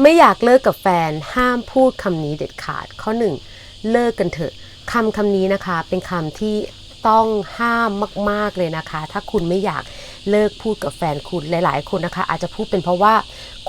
ไม่อยากเลิกกับแฟน ห้ามพูดคำนี้เด็ดขาด ข้อหนึ่งเลิกกันเถอะคำคำนี้นะคะ เป็นคำที่ต้องห้ามมาก ๆเลยนะคะ ถ้าคุณไม่อยาก เลิกพูดกับแฟนคุณหลาย ๆ คนนะคะ อาจจะพูดเป็นเพราะว่า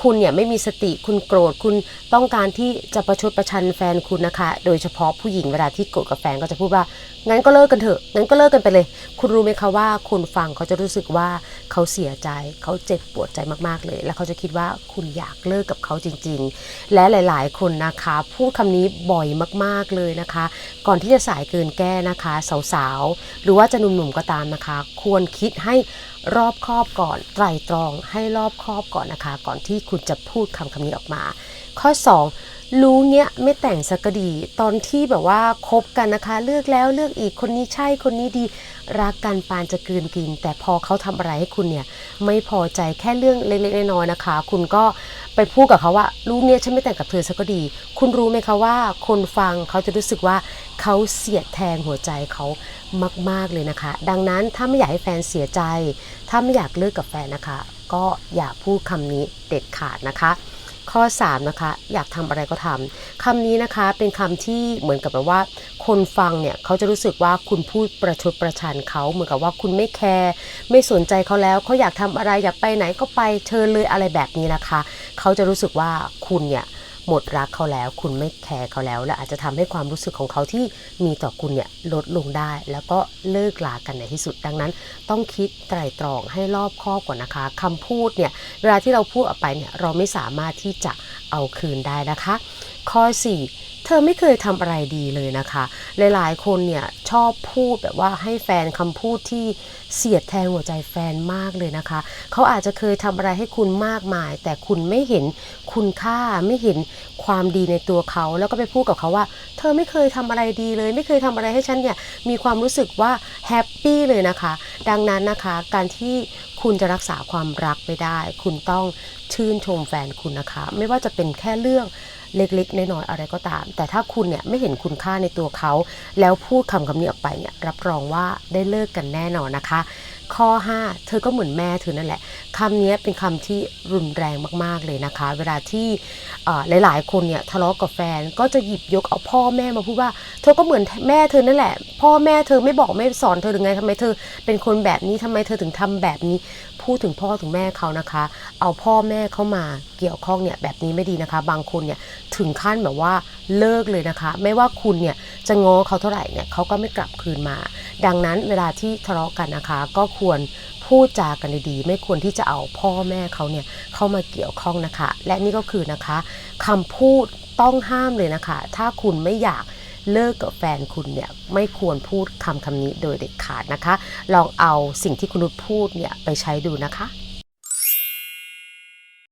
คุณเนี่ยไม่มีสติคุณโกรธคุณต้องการที่จะประชดประชันแฟนคุณนะคะ โดยเฉพาะผู้หญิงเวลาที่โกรธกับแฟนก็จะพูดว่างั้นก็เลิกกันเถอะงั้นก็เลิกกันไปเลย คุณรู้ไหมคะว่าคุณฟังเขาจะรู้สึกว่าเขาเสียใจเขาเจ็บปวดใจมากๆเลย แล้วเขาจะคิดว่าคุณอยากเลิกกับเขาจริง ๆ และหลาย ๆ คนนะคะ พูดคำนี้บ่อยมากๆเลยนะคะ ก่อนที่จะสายเกินแก้นะคะ สาวๆหรือว่าจะหนุ่มๆก็ตามนะคะ ควรคิดให้รอบคอบก่อน ไตรตรองให้รอบคอบก่อนนะคะ ก่อนที่คุณจะพูดคำคำนี้ออกมา ข้อ 2 รู้เนี้ยไม่แต่งสักกดี ตอนที่แบบว่าคบกันนะคะ เลือกแล้วเลือกอีกคนนี้ใช่คนนี้ดี รักกันปานจะกืนกิน แต่พอเขาทำอะไรให้คุณเนี่ยไม่พอใจแค่เรื่องเล็กๆน้อยๆนะคะ คุณก็ไปพูดกับเขาว่ารู้เนี่ยฉันไม่แต่งกับเธอสักกดี คุณรู้ไหมคะว่า คนฟังเขาจะรู้สึกว่า เขาเสียดแทงหัวใจเขามาก ๆ เลยนะคะ ดังนั้นถ้าไม่อยากให้แฟนเสียใจ ถ้าไม่อยากเลิกกับแฟนนะคะ ก็อย่าพูดคำนี้เด็ดขาดนะคะ ข้อ 3 นะคะ อยากทำอะไรก็ทำคำนี้นะคะเป็นคำที่เหมือนกับแบบว่า คนฟังเนี่ยเขาจะรู้สึกว่าคุณพูดประชดประชันเขาเหมือนกับว่าคุณไม่แคร์ไม่สนใจเขาแล้วเขาอยากทำอะไรอยากไปไหนก็ไปเชิญเลยอะไรแบบนี้นะคะ เขาจะรู้สึกว่าคุณเนี่ย หมดรักเขาแล้ว คุณไม่แคร์เขาแล้ว และอาจจะทำให้ความรู้สึกของเขาที่มีต่อคุณเนี่ยลดลงได้ แล้วก็เลิกลากันในที่สุดดังนั้น ต้องคิดไตร่ตรองให้รอบคอบก่อนนะคะคำพูดเนี่ยเวลาที่เราพูดออกไปเนี่ยเราไม่สามารถที่จะเอาคืนได้นะคะ ข้อ 4 เธอไม่เคยทำอะไรดีเลยนะคะ หลายๆ คนเนี่ยชอบพูดแบบว่าให้แฟนคำพูดที่เสียดแทงหัวใจแฟนมากเลยนะคะ เขาอาจจะเคยทำอะไรให้คุณมากมาย แต่คุณไม่เห็นคุณค่าไม่เห็นความดีในตัวเขา แล้วก็ไปพูดกับเขาว่า เธอไม่เคยทำอะไรดีเลย ไม่เคยทำอะไรให้ฉันเนี่ยมีความรู้สึกว่าแฮปปี้เลยนะคะ ดังนั้นนะคะการที่คุณจะรักษาความรักไปได้ คุณต้องชื่นชมแฟนคุณนะคะ ไม่ว่าจะเป็นแค่เรื่อง เล็กๆน้อยๆอะไรก็ตาม แต่ถ้าคุณเนี่ยไม่เห็นคุณค่าในตัวเขา แล้วพูดคำคำนี้ออกไปเนี่ยรับรองว่าได้เลิกกันแน่นอนนะคะ ข้อ 5 เธอก็เหมือนแม่เธอนั่นแหละคำนี้เป็นคำที่รุนแรงมากๆเลยนะคะ เวลาที่เอ่อหลาย ๆ คนเนี่ยทะเลาะกับแฟนก็จะหยิบยกเอาพ่อแม่มาพูดว่า เธอก็เหมือนแม่เธอนั่นแหละ พ่อแม่เธอไม่บอกไม่สอนเธอหรือไงทำไมเธอเป็นคนแบบนี้ทำไมเธอถึงทำแบบนี้ พูดถึงพ่อถึงแม่เขานะคะ เอาพ่อแม่เข้ามา เกี่ยวข้องเนี่ยแบบนี้ไม่ดีนะคะ บางคนเนี่ยถึงขั้นแบบว่าเลิกเลยนะคะ ไม่ว่าคุณเนี่ยจะง้อเขาเท่าไหร่เนี่ยเขาก็ไม่กลับคืนมา ดังนั้นเวลาที่ทะเลาะกันนะคะ ก็ควรพูดจากันดีๆ ไม่ควรที่จะเอาพ่อแม่เขาเนี่ยเข้ามาเกี่ยวข้องนะคะ และนี่ก็คือนะคะคำพูดต้องห้ามเลยนะคะ ถ้าคุณไม่อยากเลิกกับแฟนคุณเนี่ยไม่ควรพูดคำคำนี้โดยเด็ดขาดนะคะ ลองเอาสิ่งที่คุณนุชพูดเนี่ยไปใช้ดูนะคะ